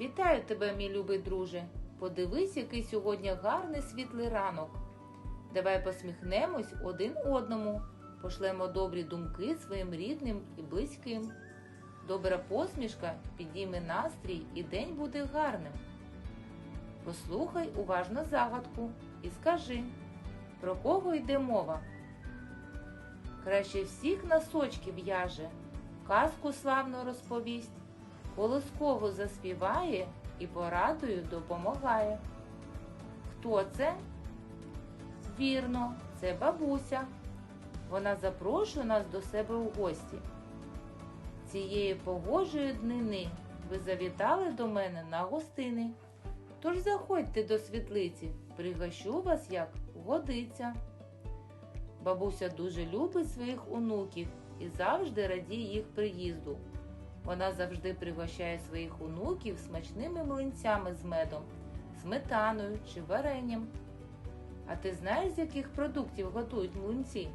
Вітаю тебе, мій любий друже. Подивись, який сьогодні гарний світлий ранок. Давай посміхнемось один одному, пошлемо добрі думки своїм рідним і близьким. Добра посмішка підійме настрій і день буде гарним. Послухай уважно загадку і скажи, про кого йде мова? Краще всіх носочки в'яже, казку славно розповість, колосково заспіває і порадою допомагає. Хто це? Вірно, це бабуся. Вона запрошує нас до себе у гості. Цієї погожої днини ви завітали до мене на гостини. Тож заходьте до світлиці, пригощу вас, як годиться. Бабуся дуже любить своїх онуків і завжди радіє їх приїзду. Вона завжди пригощає своїх онуків смачними млинцями з медом, сметаною чи варенням. А ти знаєш, з яких продуктів готують млинці?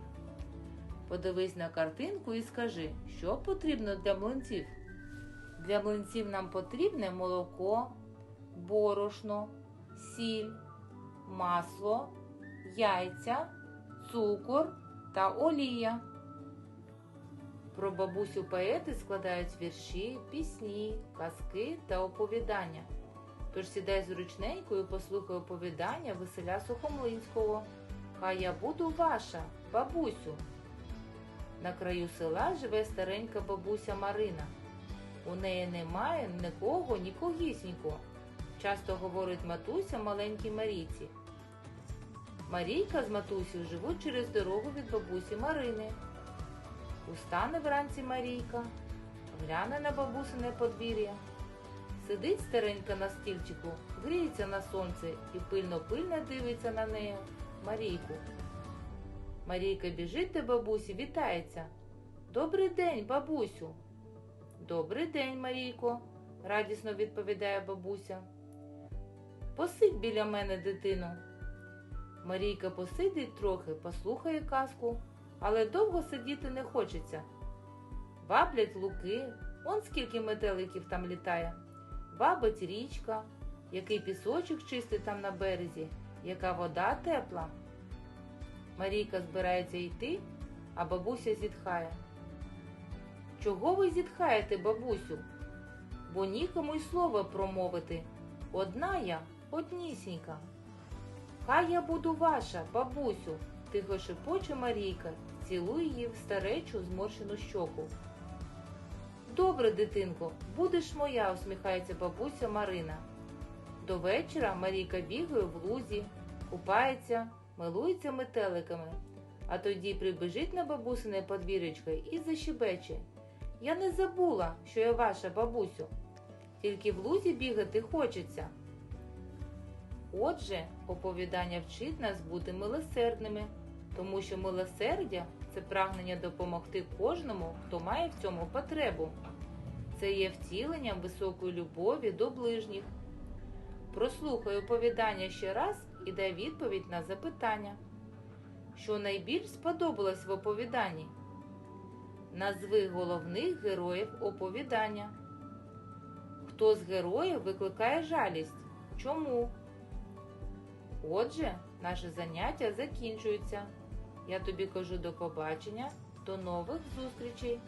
Подивись на картинку і скажи, що потрібно для млинців. Для млинців нам потрібне молоко, борошно, сіль, масло, яйця, цукор та олія. Про бабусю поети складають вірші, пісні, казки та оповідання. Тож сідай зручненько і послухай оповідання Василя Сухомлинського. Хай я буду ваша, бабусю. На краю села живе старенька бабуся Марина. У неї немає нікого, нікогісінько. Часто говорить матуся маленькій Марійці. Марійка з матусею живуть через дорогу від бабусі Марини. Устане вранці Марійка, гляне на бабусине подвір'я. Сидить старенька на стільчику, гріється на сонце і пильно-пильно дивиться на неї Марійку. Марійка біжить до бабусі, вітається. Добрий день, бабусю. Добрий день, Марійко, радісно відповідає бабуся. Посидь біля мене, дитино. Марійка посидить трохи, послухає казку, але довго сидіти не хочеться. Баблять луки, он скільки метеликів там літає. Бабить річка, який пісочок чистий там на березі, яка вода тепла. Марійка збирається йти, а бабуся зітхає. Чого ви зітхаєте, бабусю? Бо нікому й слова промовити. Одна я, однісінька. Хай я буду ваша, бабусю, тихо шепоче Марійка, цілує її в старечу зморщену щоку. Добре, дитинко, будеш моя, усміхається бабуся Марина. До вечора Марійка бігає в лузі, купається, милується метеликами, а тоді прибіжить на бабусине подвір'ячко і защебече. Я не забула, що я ваша бабусю, тільки в лузі бігати хочеться. Отже, оповідання вчить нас бути милосердними, тому що милосердя це прагнення допомогти кожному, хто має в цьому потребу. Це є втіленням високої любові до ближніх. Прослухай оповідання ще раз і дай відповідь на запитання, що найбільш сподобалось в оповіданні. Назви головних героїв оповідання. Хто з героїв викликає жалість? Чому? Отже, наше заняття закінчується. Я тобі кажу до побачення, до нових зустрічей.